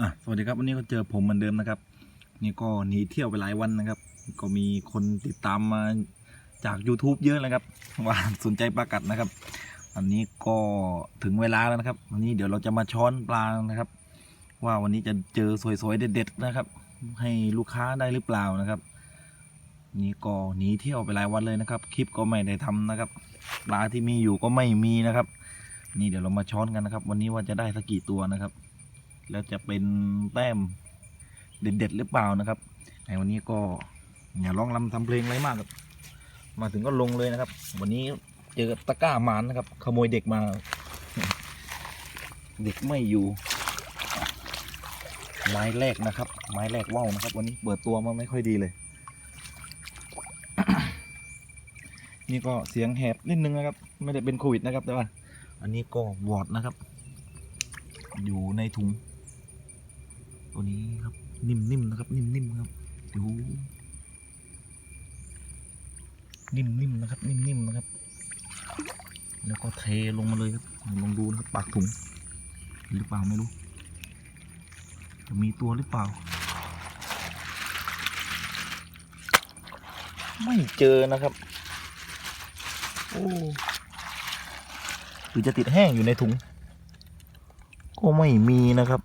อะสวัสดีครับวันนี้ก็เจอผมเหมือนเดิมนะครับ นี่ก็หนีเที่ยวไปหลายวันนะครับ ก็มีคนติดตามมาจาก YouTube เยอะเลยครับ ว่าสนใจปลากัดนะครับ อันนี้ก็ถึงเวลาแล้วนะครับ วันนี้เดี๋ยวเราจะมาช้อนปลานะครับ ว่าวันนี้จะเจอสวยๆเด็ดๆนะครับ ให้ลูกค้าได้หรือเปล่านะครับ นี่ก็หนีเที่ยวไปหลายวันเลยนะครับ คลิปก็ไม่ได้ทำนะครับ ปลาที่มีอยู่ก็ไม่มีนะครับ นี่เดี๋ยวเรามาช้อนกันนะครับ วันนี้ว่าจะได้สักกี่ตัวนะครับ แล้วจะเป็นแต้มเด็ดๆหรือเปล่านะครับในวันนี้ก็อย่าร้องรำทำเพลงอะไรมากครับ มาถึงก็ลงเลยนะครับ วันนี้เจอตะกร้าหมานนะครับ ขโมยเด็กมา เด็กไม่อยู่ ไม้แรกนะครับ ไม้แรกว่าวนะครับ วันนี้เปิดตัวมาไม่ค่อยดีเลย นี่ก็เสียงแหบนิดนึงนะครับ ไม่ได้เป็นโควิดนะครับ แต่ว่า อันนี้ก็วอดนะครับ อยู่ในถุง ตัวนี้ครับ นิ่มๆนะครับ นิ่มๆครับดูนิ่มๆนะครับ นิ่มๆนะครับ แล้วก็เทลงมาเลยครับลองดูนะครับ ปากถุงหรือเปล่าไม่รู้ จะมีตัวหรือเปล่า ไม่เจอนะครับ โอ้หรือจะติดแห้งอยู่ในถุง ก็ไม่มีนะครับ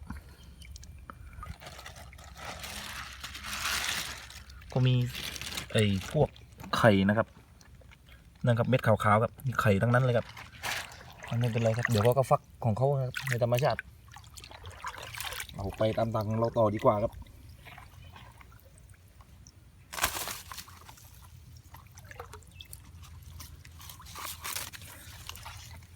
ก็มีไอ้พวกไข่นะครับนั่นครับเม็ดขาวๆครับมีไข่ทั้งนั้นเลยครับมันไม่เป็นไรครับเดี๋ยวเขาก็ฟักของเขาครับในธรรมชาติเอาไปตามทางเราต่อดีกว่าครับ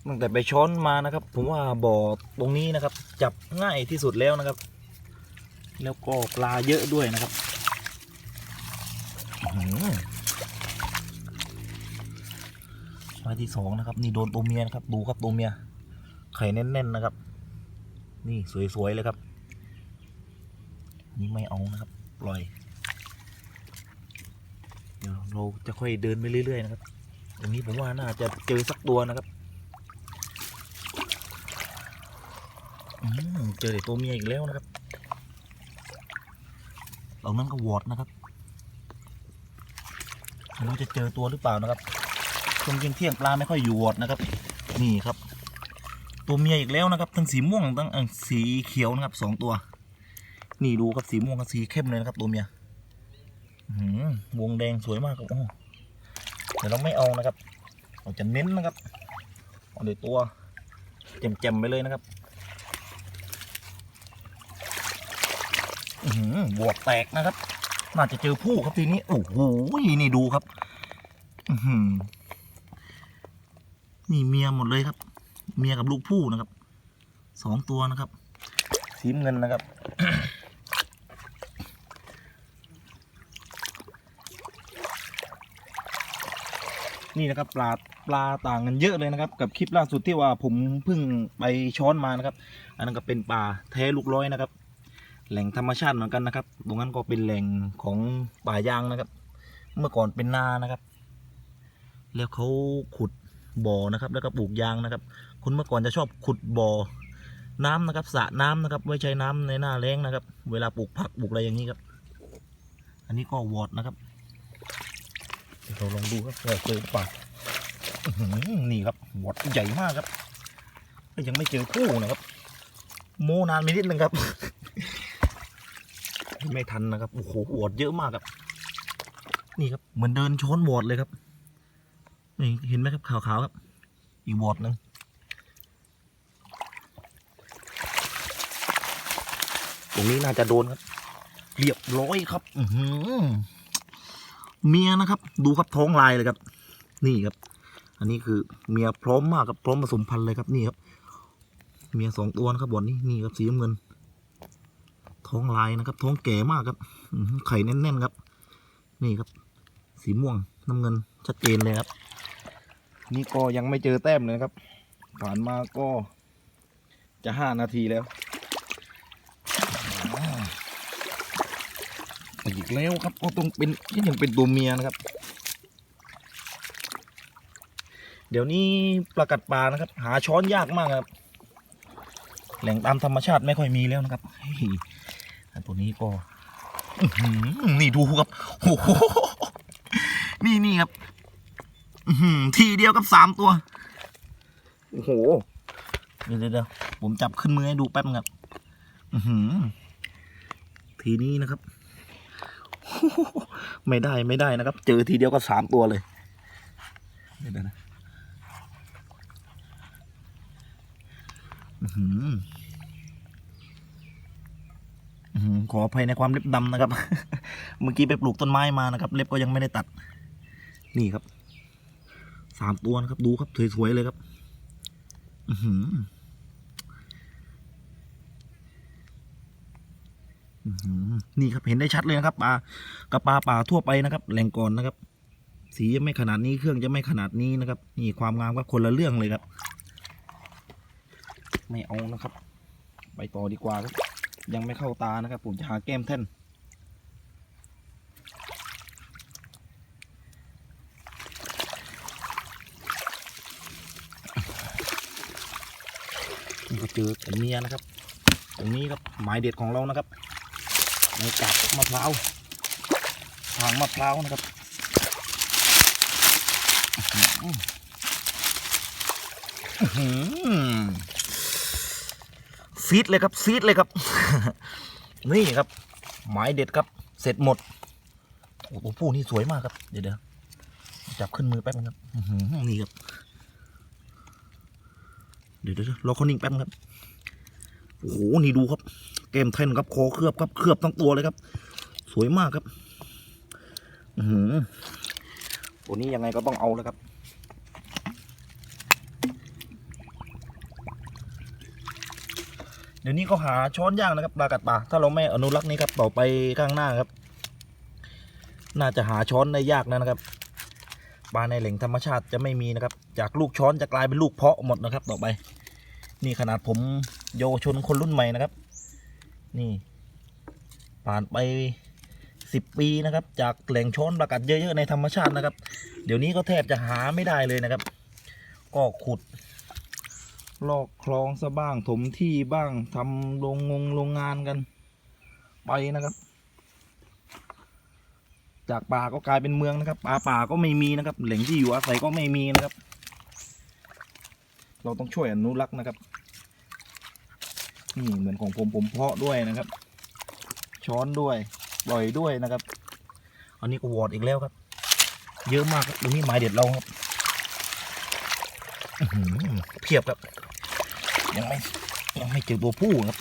ตั้งแต่ไปช้อนมานะครับ ผมว่าบ่อตรงนี้นะครับ จับง่ายที่สุดแล้วนะครับ แล้วก็ปลาเยอะด้วยนะครับอื้อหือ ปลาที่สองนะครับ นี่โดนตัวเมียนะครับดูครับตัวเมีย ไข่แน่นๆนะครับ นี่สวยๆเลยครับ นี่ไม่เอานะครับ ปล่อย เดี๋ยวเราจะค่อยเดินไปเรื่อยๆนะครับตรงนี้ผมว่าน่าจะเจอสักตัวนะครับอืเจอเด็กตัวเมียอีกแล้วนะครับเหล่านั้นก็วอดนะครับไม่รู้จะเจอตัวหรือเปล่านะครับ ช่วงเที่ยงปลาไม่ค่อยอยู่วอดนะครับ นี่ครับ ตัวเมียอีกแล้วนะครับ ทั้งสีม่วงทั้งสีเขียวนะครับสองตัว นี่ดูครับสีม่วงกับสีเข้มเลยนะครับ ตัวเมียหือวงแดงสวยมากครับโอ้โหแต่เราไม่เอานะครับเราจะเน้นนะครับเอาเดี๋ยวตัวแจ่มๆไปเลยนะครับอือหือบวกแตกนะครับ น่าจะเจอผู้ครับทีนี้ โอ้โห นี่ดูครับ อือหือ นี่เมียหมดเลยครับ เมียกับลูกผู้นะครับสองตัวนะครับ สีเงินนะครับนี่นะครับปลาปลาต่างกันเยอะเลยนะครับ กับคลิปล่าสุดที่ว่าผมเพิ่งไปช้อนมานะครับ อันนั้นก็เป็นปลาแท้ลูกร้อยนะครับ แหล่งธรรมชาติเหมือนกันนะครับ ตรงนั้นก็เป็นแหล่งของป่ายางนะครับ เมื่อก่อนเป็นนานะครับ แล้วเขาขุด บ่อนะครับ แล้วก็ปลูกยางนะครับคนเมื่อก่อนจะชอบขุดบ่อน้ำนะครับสระน้ำนะครับ ไว้ใช้น้ำในหน้าแล้งนะครับ เวลาปลูกผักปลูกอะไรอย่างนี้ครับ อันนี้ก็วอดนะครับเราลองดูครับว่าเจอหรือเปล่านี่ครับวอดใหญ่มากครับยังไม่เจอคู่นะครับ โมนานไปนิดนึงครับ ไม่ทันนะครับโอ้โหวอดเยอะมากครับ นี่ครับเหมือนเดินช้อนวอดเลยครับ นี่เห็นไหมครับขาวๆครับ อีกวอดหนึ่งตรงนี้น่าจะโดนครับ เรียบร้อยครับ อืเมียนะครับ ดูครับท้องลายเลยครับ นี่ครับ อันนี้คือเมียพร้อมมากครับพร้อมผสมพันธุ์เลยครับนี่ครับ เมียสองตัวนะครับบอนนี้นี่ครับสีน้ำเงิน ท้องลายนะครับ ท้องแก่มากครับอไข่แน่นๆครับ นี่ครับ สีม่วงน้ำเงินชัดเจนเลยครับ นี่ก็ยังไม่เจอแต้มเลยนะครับ ผ่านมาก็จะห้านาทีแล้วอีกแล้วครับก็ต้องเป็นยังเป็นตัวเมียนะครับ เดี๋ยวนี้ปลากัดปลานะครับ หาช้อนยากมากครับ แหล่งตามธรรมชาติไม่ค่อยมีแล้วนะครับแต่ตัวนี้ก็นี่ดูครับโอ้โหนี่นี่ครับ ทีเดียวกับสามตัว โอ้โห เดี๋ยวเดี๋ยวผมจับขึ้นมือให้ดูแป๊บนึงครับอือหือทีนี้นะครับ ไม่ได้ไม่ได้นะครับ เจอทีเดียวก็สามตัวเลยเดี๋ยวนะอือหืออื้อหือขออภัยในความเล็บดำนะครับ เมื่อกี้ไปปลูกต้นไม้มานะครับ เล็บก็ยังไม่ได้ตัด นี่ครับามตัวนะครับ ดูครับสวยๆเลยครับ อืนี่ครับเห็นได้ชัดเลยนะครับปลากระปลาป่าทั่วไปนะครับ แหล่งก่อนนะครับ สีจะไม่ขนาดนี้เครื่องจะไม่ขนาดนี้นะครับ นี่ความงามก็คนละเรื่องเลยครับ ไม่เอานะครับ ไปต่อดีกว่าครับ ยังไม่เข้าตานะครับ ผมจะหาแก้มแท่น นี่ก็เจอแต่เมียนะครับตรงนี้ครับหมายเด็ดของเรานะครับในกาบมะพร้าวทางมะพร้าวนะครับอื้อหืออื้อหือซีดเลยครับซีดเลยครับ นี่ครับ หมายเด็ดครับ เสร็จหมดโอ้ตัวผู้นี่สวยมากครับเดี๋ยวเดี๋ยวจับขึ้นมือแป๊บนึงครับนี่ครับเดี๋ยวเดี๋ยวเดี๋ยวรอเขานิ่งแป๊บนึงครับ โอ้โหนี่ดูครับ แก้มแท่นครับคอเคลือบครับเคลือบทั้งตัวเลยครับ สวยมากครับอือหือตัวนี้ยังไงก็ต้องเอาแล้วครับเดี๋ยวนี้ก็หาช้อนย่างนะครับปลากัดปลาถ้าเราไม่อนุรักษ์นี้ครับต่อไปข้างหน้าครับ น่าจะหาช้อนได้ยากนะนะครับปลาในแหล่งธรรมชาติจะไม่มีนะครับ จากลูกช้อนจะกลายเป็นลูกเพาะหมดนะครับ ต่อไป นี่ขนาดผม เยาวชนคนรุ่นใหม่นะครับ นี่ ผ่านไปสิบปีนะครับ จากแหล่งช้อนประกัดเยอะๆในธรรมชาตินะครับ เดี๋ยวนี้ก็แทบจะหาไม่ได้เลยนะครับ ก็ขุด ลอกคลองซะบ้างถมที่บ้างทำโรงงงโรงงานกัน ไปนะครับ จากป่าก็กลายเป็นเมืองนะครับป่าป่าก็ไม่มีนะครับ แหล่งที่อยู่อาศัยก็ไม่มีนะครับ เราต้องช่วยอนุรักษ์นะครับ นี่เหมือนของผมผมเพาะด้วยนะครับ ช้อนด้วยปล่อยด้วยนะครับ อันนี้ก็วอดอีกแล้วครับ เยอะมากครับตรงนี้หมายเด็ดเราครับเพียบครับ ยังไม่ยังไม่เจอตัวผู้ครับ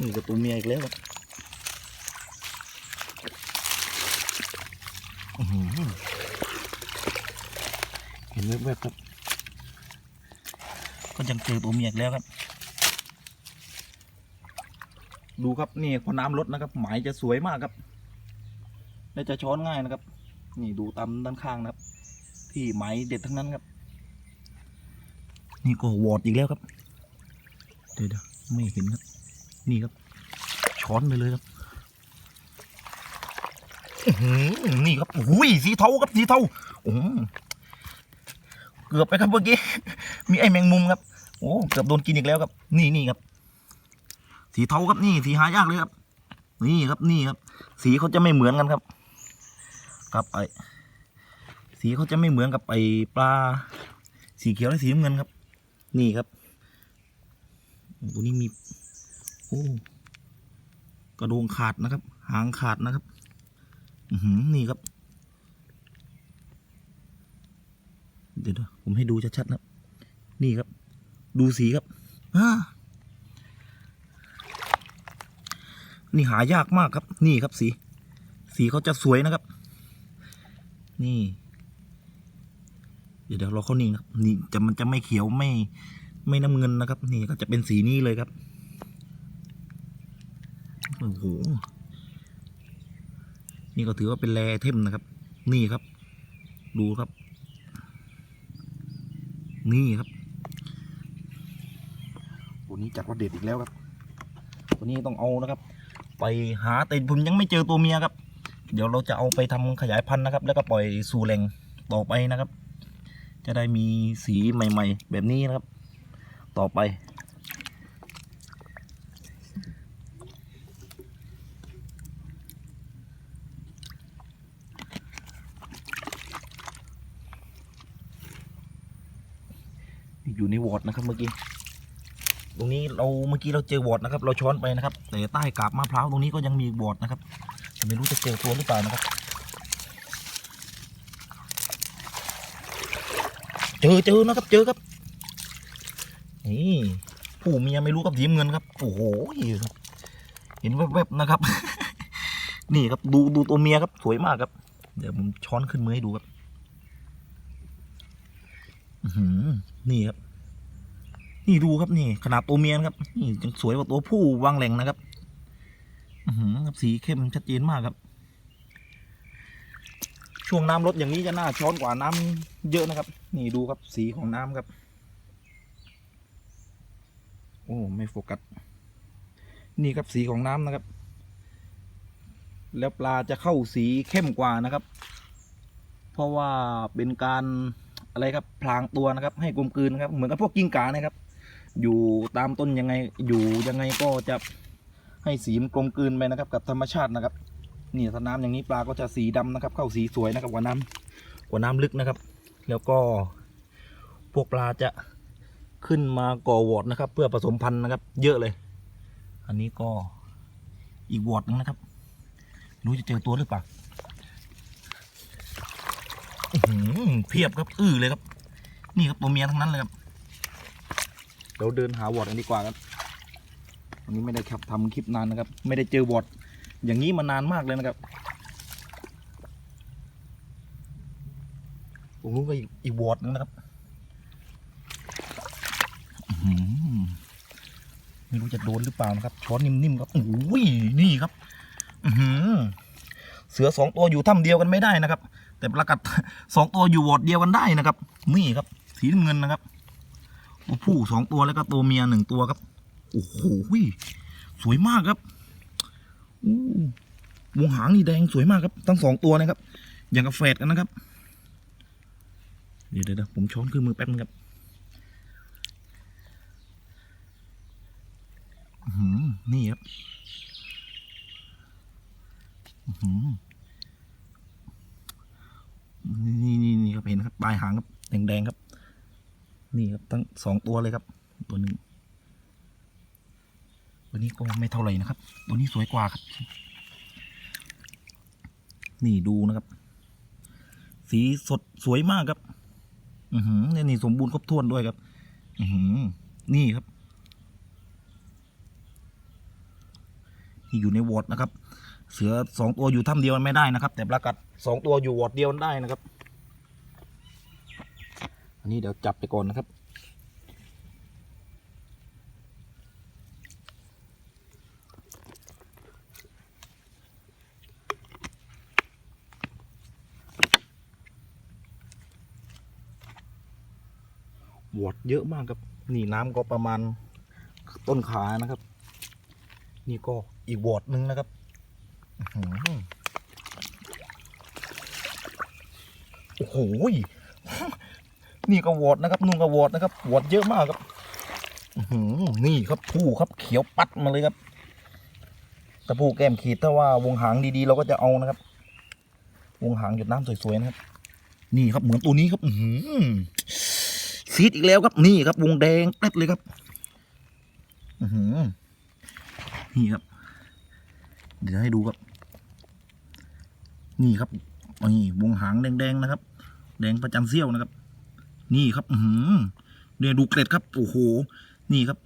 นี่ก็ตัวเมียอีกแล้วครับอื้อหือเห็นแวบๆครับก็ยังเจอตัวเมียอีกแล้วครับ ดูครับนี่พอน้ำลดนะครับ หมายจะสวยมากครับและจะช้อนง่ายนะครับ นี่ดูตามด้านข้างนะครับ ที่หมายเด็ดทั้งนั้นครับ นี่ก็วอดอีกแล้วครับเดี๋ยวเดี๋ยวไม่เห็นครับ นี่ครับ ช้อนไปเลยครับนี่ครับอุ้ยสีเทาครับสีเทาโอ้เกือบไปครับเมื่อกี้มีไอ้แมงมุมครับโอ้เกือบโดนกินอีกแล้วครับ นี่นี่ครับ สีเทาครับนี่สีหายากเลยครับ นี่ครับนี่ครับ สีเขาจะไม่เหมือนกันครับกับไอสีเขาจะไม่เหมือนกับไอปลา สีเขียวและสีน้ำเงินครับ นี่ครับตัวนี้มีโอ้กระโดงขาดนะครับ หางขาดนะครับ อือหือนี่ครับ เดี๋ยวผมให้ดูชัดๆนะนี่ครับ ดูสีครับอ่า นี่หายากมากครับ นี่ครับสี สีเขาจะสวยนะครับ นี่ เดี๋ยวเดี๋ยวเราเขานิ่งนะครับ นี่จะมันจะไม่เขียวไม่ ไม่น้ำเงินนะครับ นี่ก็จะเป็นสีนี้เลยครับโอ้โหนี่ก็ถือว่าเป็นแรเทมนะครับ นี่ครับ ดูครับ นี่ครับตัวนี้จัดว่าเด็ดอีกแล้วครับตัวนี้ต้องเอานะครับ ไปหาแต่ผมยังไม่เจอตัวเมียครับ เดี๋ยวเราจะเอาไปทำขยายพันธุ์นะครับ แล้วก็ปล่อยสู่แหล่งต่อไปนะครับ จะได้มีสีใหม่ ๆ แบบนี้นะครับ ต่อไป อยู่ในวอร์ดนะครับเมื่อกี้ เราเมื่อกี้เราเจอวอดนะครับ เราช้อนไปนะครับ แต่ใต้กาบมะพร้าวตรงนี้ก็ยังมีอีกวอดนะครับไม่รู้จะเจอตัวหรือเปล่านะครับ เจอเจอนะครับ เจอครับนี่ผู้เมียไม่รู้กับทีมเงินครับโอ้โหเห็นแวบๆนะครับ นี่ครับดูดูตัวเมียครับสวยมากครับ เดี๋ยวผมช้อนขึ้นมือให้ดูครับอือหือนี่ครับ นี่ดูครับนี่ ขนาดตัวเมียนครับนี่ยังสวยกว่าตัวผู้วางแหล่งนะครับอืครับสีเข้มชัดเจนมากครับ ช่วงน้ำลดอย่างนี้จะน่าช้อนกว่าน้ำเยอะนะครับ นี่ดูครับสีของน้ำครับ โอ้ไม่โฟกัสนี่ครับสีของน้ำนะครับ แล้วปลาจะเข้าสีเข้มกว่านะครับ เพราะว่าเป็นการอะไรครับพลางตัวนะครับ ให้กลมกลืนนะครับ เหมือนกับพวกกิ้งก่านะครับ อยู่ตามต้นยังไงอยู่ยังไงก็จะให้สีมันกลมกลืนไปนะครับ กับธรรมชาตินะครับนี่ถ้าน้ำอย่างนี้ปลาก็จะสีดำนะครับ เข้าสีสวยนะครับกว่าน้ำกว่าน้ำลึกนะครับ แล้วก็พวกปลาจะขึ้นมาก่อวอดนะครับ เพื่อผสมพันธุ์นะครับ เยอะเลย อันนี้ก็อีกวอดหนึงนะครับรู้จะเจอตัวหรือเปล่าเพียบครับอื้อเลยครับ นี่ครับตัวเมียทั้งนั้นเลยครับ ดี๋ยวเดินหาวอร์ดกันดีกว่าครับวันนี้ไม่ได้ครับทำคลิปนานนะครับ ไม่ได้เจอวอร์ดอย่างนี้มานานมากเลยนะครับตรงนู้นก็อีกอีกวอร์ดหนึงนะครับไม่รู้จะโดนหรือเปล่านะครับช้อนนิ่มๆครับโอ้ยนี่ครับอืเสือสองตัวอยู่ถ้ำเดียวกันไม่ได้นะครับ แต่ปลากัดสองตัวอยู่วอร์ดเดียวกันได้นะครับ นี่ครับ สีน้ำเงินนะครับ ผู้สองตัวแล้วก็ตัวเมียหนึ่งตัวครับ โอ้โหสวยมากครับอวงหางนี่แดงสวยมากครับ ทั้งสองตัวนะครับ อย่างกับแฝดกันนะครับ เดี๋ยวเดี๋ยวผมช้อนขึ้นมือแป๊บนึงครับหือนี่ครับหือนี่นี่นี่ครับเห็นครับปลายหางครับแดงๆครับ นี่ครับทั้งสองตัวเลยครับ ตัวหนึ่งตัวนี้ก็ไม่เท่าไหร่นะครับ ตัวนี้สวยกว่าครับ นี่ดูนะครับ สีสดสวยมากครับ อือหือนี่นี่สมบูรณ์ครบถ้วนด้วยครับ อือหือ นี่ครับนี่อยู่ในวอดนะครับ เสือสองตัวอยู่ถ้ำเดียวมันไม่ได้นะครับ แต่ปลากัดสองตัวอยู่วอดเดียวได้นะครับ นี้เดี๋ยวจับไปก่อนนะครับ วอดเยอะมากครับ นี่น้ำก็ประมาณต้นขานะครับ นี่ก็อีกวอดหนึ่งนะครับโอ้โห นี่ก็วอดนะครับนุ่งก็วอดนะครับวอดเยอะมากครับหือนี่ครับผู้ครับเขียวปัดมาเลยครับตะปูแก้มขีดถ้าว่าวงหางดีๆ เราก็จะเอานะครับ วงหางหยดน้ำสวยๆนะครับ นี่ครับเหมือนตัวนี้ครับ อือหือซีดอีกแล้วครับนี่ครับ วงแดงเต็ดเลยครับ อือหือนี่ครับ เดี๋ยวให้ดูครับ นี่ครับนี่วงหางแดงๆนะครับ แดงประจันเสี้ยวนะครับ นี่ครับ อืเนี่ยดูเกล็ดครับ โอ้โห นี่ครับ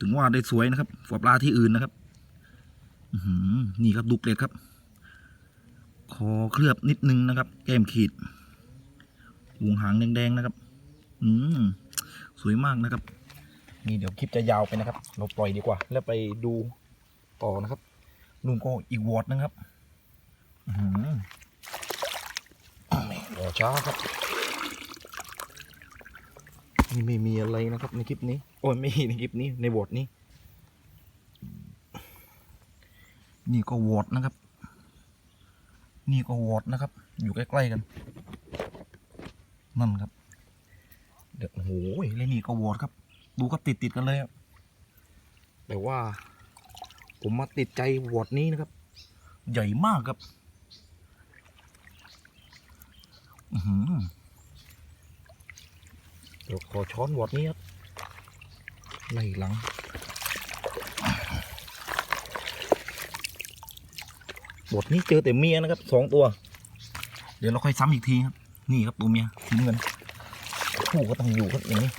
ถึงว่าได้สวยนะครับกว่าปลาที่อื่นนะครับ อืนี่ครับดูเกล็ดครับ คอเคลือบนิดนึงนะครับ แก้มขีดวงหางแดงๆนะครับ อืมสวยมากนะครับ นี่เดี๋ยวคลิปจะยาวไปนะครับ เราปล่อยดีกว่า แล้วไปดูต่อนะครับนุ่มก็อีกวอร์ดนะครับ อือหือไม่รอช้าครับ นี่ไม่มีอะไรนะครับ ในคลิปนี้ โอ้ยไม่ในคลิปนี้ในวอดนี้ นี่ก็วอดนะครับ นี่ก็วอดนะครับ อยู่ใกล้ๆกัน นั่นครับ เดี๋ยวโอ้โหแล้วนี่ก็วอดครับ ดูก็ติดติดๆกันเลยอะแต่ว่า ผมมาติดใจวอดนี้นะครับ ใหญ่มากครับ อือหือ เดี๋ยวขอช้อนวอดนี้ครับไล่หลังบทนี้เจอแต่เมียนะครับสองตัว เดี๋ยวเราค่อยซ้ำอีกทีครับ นี่ครับตัวเมียสีเงินผู้ก็ต้องอยู่ครับอย่างนี้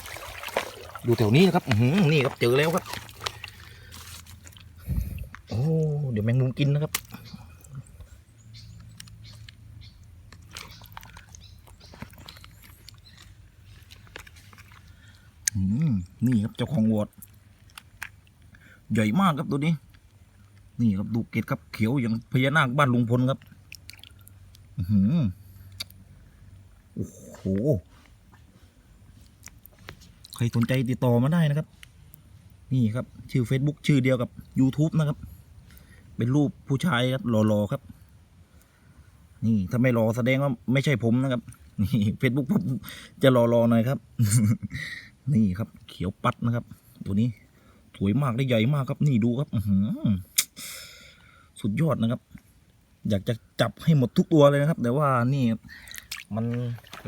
อยู่แถวนี้นะครับอือนี่ครับเจอแล้วครับ โอ้เดี๋ยวแมงมุมกินนะครับ อืม นี่ครับเจ้าของวอดใหญ่มากครับตัวนี้ นี่ครับดูเกตครับเขียวอย่างพญานาคบ้านลุงพลครับอือหือโอ้โห ใครสนใจติดต่อมาได้นะครับ นี่ครับ ชื่อ Facebook ชื่อเดียวกับ YouTube นะครับ เป็นรูปผู้ชายครับหล่อๆครับ นี่ถ้าไม่รอแสดงว่าไม่ใช่ผมนะครับ นี่ Facebook ผมจะรอๆหน่อยครับ นี่ครับ เขียวปัดนะครับ ตัวนี้สวยมากได้ใหญ่มากครับ นี่ดูครับอืสุดยอดนะครับ อยากจะจับให้หมดทุกตัวเลยนะครับ แต่ว่านี่มัน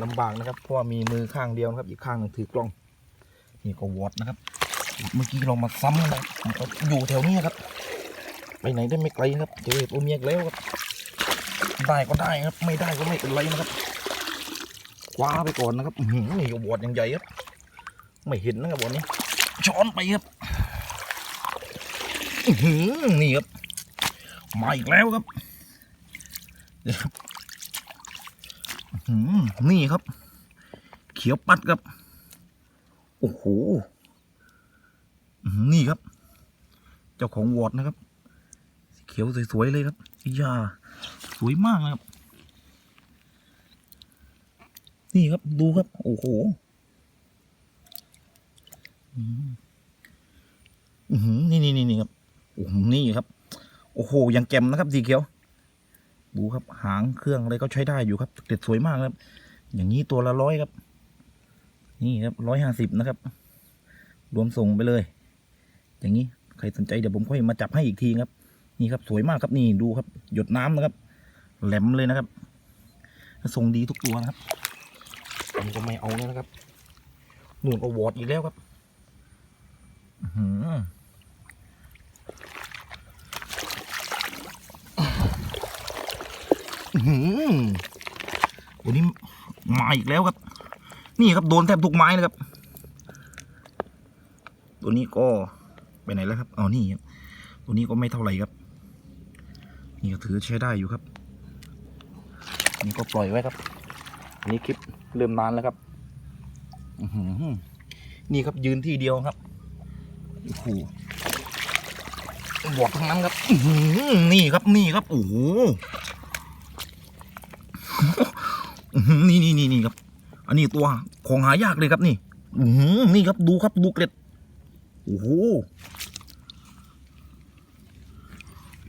ลำบากนะครับเพราะว่ามีมือข้างเดียวนะครับอีกข้างหนึ่งถือกล้อง นี่ก็วอดนะครับ เมื่อกี้เรามาซ้ำนะครับอยู่แถวนี้ครับ ไปไหนได้ไม่ไกลครับเจอตัวเมียกแล้วครับได้ก็ได้ครับ ไม่ได้ก็ไม่เป็นไรนะครับคว้าไปก่อนนะครับหือนี่วอดอย่างใหญ่ครับ ไม่เห็นนะครับวันนี้ ช้อนไปครับนี่ครับมาอีกแล้วครับเดี๋ยวนี่ครับ เขียวปัดครับ โอ้โห นี่ครับ เจ้าของวอดนะครับ เขียวสวยๆเลยครับอียาสวยมากนะครับ นี่ครับดูครับ โอ้โห นี่นี่นี่นี่ครับโอ้นี่ครับ โอ้โหยังแจ่มนะครับสีเขียว ดูครับ หางเครื่องอะไรก็ใช้ได้อยู่ครับเด็ดสวยมากครับ อย่างนี้ตัวละร้อยครับ นี่ครับร้อยห้าสิบนะครับ รวมส่งไปเลย อย่างนี้ใครสนใจเดี๋ยวผมค่อยมาจับให้อีกทีครับ นี่ครับ สวยมากครับนี่ดูครับ หยดน้ำนะครับ แหลมเลยนะครับทรงดีทุกตัวนะครับผมก็ไม่เอาแล้วนะครับหนู่นก็วอร์ดอีกแล้วครับอื้อหือ อื้อหือตั วนี้มาอีกแล้วครับ นี่ครับโดนแทบทุกไม้เลยครับ ตัวนี้ก็ไปไหนแล้วครับเอนี่ครับตัวนี้ก็ไม่เท่าไหร่ครับ นี่ก็ถือใช้ได้อยู่ครับ นี่ก็ปล่อยไว้ครับอันนี้คลิปเริ่มนานแล้วครับหือนี่ครับยืนที่เดียวครับ โอ้โหบวกทั้งนั้นครับนี่ครับนี่ครับโอ้โหนี่นี่นี่นี่ครับ อันนี้ตัวของหายากเลยครับนี่อนี่ครับดูครับดูเกล็ดโอ้โห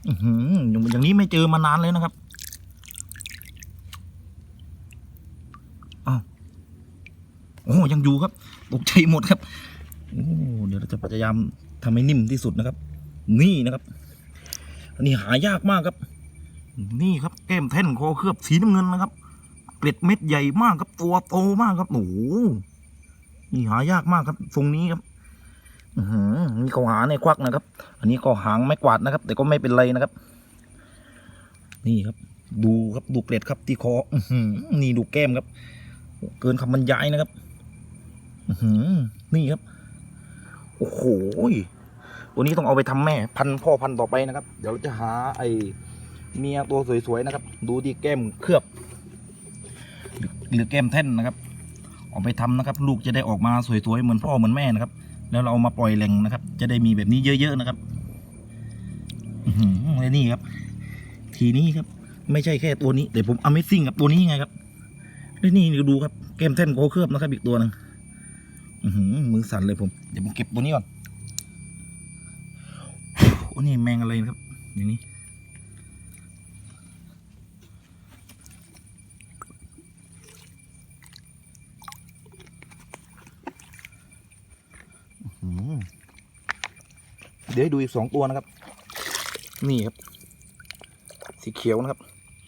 อย่างอย่างนี้ไม่เจอมานานเลยนะครับอ้าวโอ้ยังอยู่ครับตกใจหมดครับ เดี๋ยวเราจะพยายามทำให้นิ่มที่สุดนะครับ นี่นะครับ อันนี้หายากมากครับ นี่ครับแก้มแท่นคอเคลือบสีน้ำเงินนะครับ เกล็ดเม็ดใหญ่มากครับตัวโตมากครับโอ้โหนี่หายากมากครับทรงนี้ครับอือหือนี่เขาหาในควักนะครับ อันนี้ก็หางไม้กวาดนะครับ แต่ก็ไม่เป็นไรนะครับ นี่ครับ ดูครับดูเกล็ดครับที่คออืนี่ดูแก้มครับ เกินคำบรรยายนะครับอืนี่ครับ โอ้โหตัวนี้ต้องเอาไปทำแม่พันพ่อพันต่อไปนะครับ เดี๋ยวเราจะหาไอเมียตัวสวยๆนะครับ ดูที่แก้มเคลือบ หรือแก้มแท่นนะครับเอาไปทำนะครับ ลูกจะได้ออกมาสวยๆเหมือนพ่อเหมือนแม่นะครับ แล้วเราเอามาปล่อยแหล่งนะครับ จะได้มีแบบนี้เยอะๆนะครับอและนี่ครับ ทีนี้ครับ ไม่ใช่แค่ตัวนี้แต่ผม Amazing กับตัวนี้ไงครับและนี่ดูครับแก้มแท่นโคเคลือบนะครับอีกตัวหนึง มือสั่นเลยผม เดี๋ยวผมเก็บตัวนี้ก่อนโอ้นี่แมงอะไรนะครับ อย่างนี้เดี๋ยวให้ดูอีกสองตัวนะครับ นี่ครับ สีเขียวนะครับ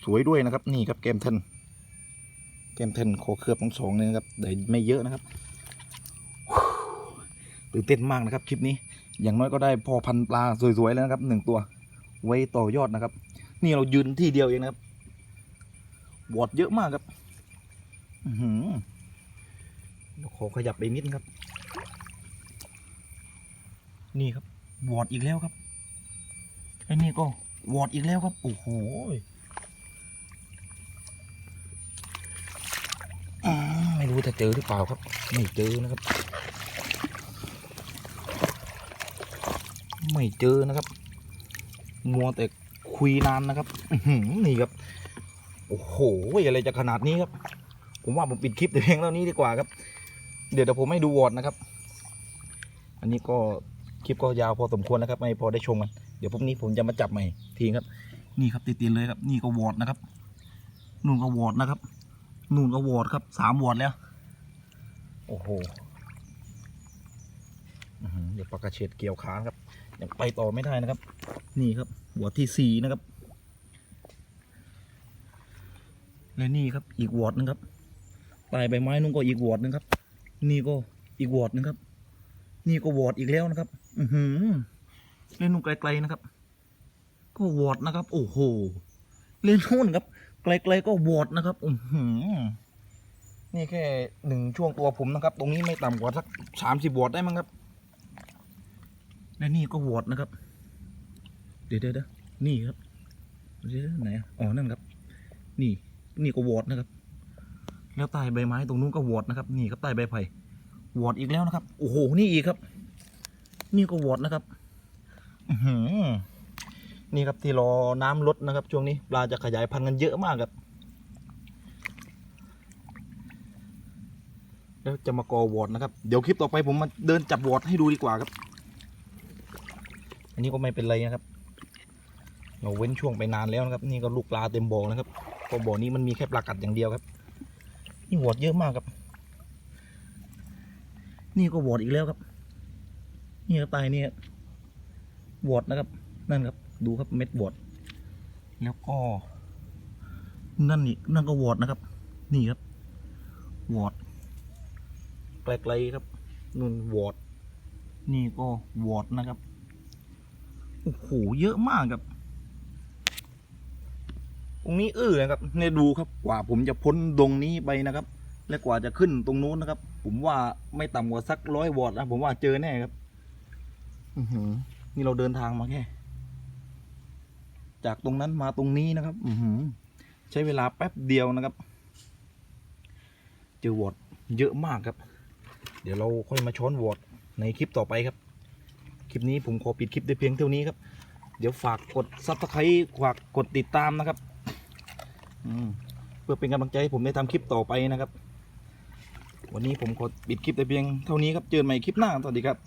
สวยด้วยนะครับ นี่ครับแกมเทนแกมเทนโคเคลือบทั้งสองเลยนะครับแต่ไม่เยอะนะครับ ตื่นเต้นมากนะครับคลิปนี้อย่างน้อยก็ได้พอพันปลาสวยๆแล้วนะครับหนึ่งตัว ไว้ต่อยอดนะครับ นี่เรายืนที่เดียวเองนะครับวอดเยอะมากครับอือหือเดี๋ยวขอขยับไปนิดครับ นี่ครับวอดอีกแล้วครับไอ้นี่ก็วอดอีกแล้วครับโอ้โหไม่รู้จะเจอหรือเปล่าครับ ไม่เจอนะครับ ไม่เจอนะครับ มัวแต่คุยนานนะครับนี่ครับ โอ้โหอะไรจะขนาดนี้ครับ ผมว่าผมปิดคลิปแต่เพียงเท่านี้ดีกว่าครับ เดี๋ยวผมให้ดูวอดนะครับ อันนี้ก็คลิปก็ยาวพอสมควรนะครับ ไม่พอได้ชมกัน เดี๋ยวพรุ่งนี้ผมจะมาจับใหม่ทีครับ นี่ครับติดๆเลยครับ นี่ก็วอดนะครับนู่นก็วอดนะครับนู่นก็วอดครับสามวอดแล้ว โอ้โหเดี๋ยวปากกระเฉดเกี่ยวขานครับ ยังไปต่อไม่ได้นะครับ นี่ครับวอร์ดที่สี่นะครับ และนี่ครับอีกวอดหนึงครับปลายใบไม้นุ่งก็อีกวอดหนึงครับ นี่ก็อีกวอดหนึงครับ นี่ก็วอดอีกแล้วนะครับ อือหือเล่นนู่นไกลๆนะครับ ก็วอดนะครับ โอ้โหเล่นนู่นครับ ไกลๆก็วอดนะครับ อือหือนี่แค่หนึ่งช่วงตัวผมนะครับ ตรงนี้ไม่ต่ำกว่าสักสามสิบวอดได้มั้งครับ และนี่ก็วอดนะครับเดี๋ยวเดี๋ยวเดี๋ยวนี่ครับเดี๋ยวไหนอ๋อนั่นครับ นี่นี่ก็วอดนะครับ แล้วใต้ใบไม้ตรงนู้นก็วอดนะครับ นี่ครับใต้ใบไผ่วอดอีกแล้วนะครับ โอ้โห นี่อีกครับ นี่ก็วอดนะครับอือหือนี่ครับที่รอน้ำลดนะครับ ช่วงนี้ปลาจะขยายพันธุ์กันเยอะมากครับแล้วจะมากอวอดนะครับ เดี๋ยวคลิปต่อไปผมมาเดินจับวอดให้ดูดีกว่าครับ นนี้ก็ไม่เป็นไรนะครับ เราเว้นช่วงไปนานแล้วนะครับ นี่ก็ลูกปลาเต็มบ่อนะครับเพราะบ่อนี้มันมีแค่ปลากัดอย่างเดียวครับ นี่วอดเยอะมากครับ นี่ก็วอดอีกแล้วครับ นี่ก็ตายนี่ครับวอดนะครับ นั่นครับ ดูครับเม็ดวอดแล้วก็ นั่นนี่นั่นก็วอดนะครับ นี่ครับวอดไกลๆครับนู่นวอดนี่ก็วอดนะครับ โอ้โหเยอะมากครับตรงนี้อื้อนะครับเนี่ยดูครับกว่าผมจะพ้นดงนี้ไปนะครับ และกว่าจะขึ้นตรงนู้นนะครับ ผมว่าไม่ต่ำกว่าสักร้อยวอตนะผมว่าเจอแน่ครับอือหือ นี่เราเดินทางมาแค่ จากตรงนั้นมาตรงนี้นะครับ อือหือ ใช้เวลาแป๊บเดียวนะครับ เจอวอตเยอะมากครับ เดี๋ยวเราค่อยมาช้อนวอตในคลิปต่อไปครับ คลิปนี้ผมขอปิดคลิปได้เพียงเท่านี้ครับ เดี๋ยวฝากกดซับสไครต์ฝากกดติดตามนะครับเพื่อเป็นกำลังใจให้ผมได้ทำคลิปต่อไปนะครับ วันนี้ผมขอปิดคลิปแต่เพียงเท่านี้ครับ เจอกันใหม่คลิปหน้า สวัสดีครับ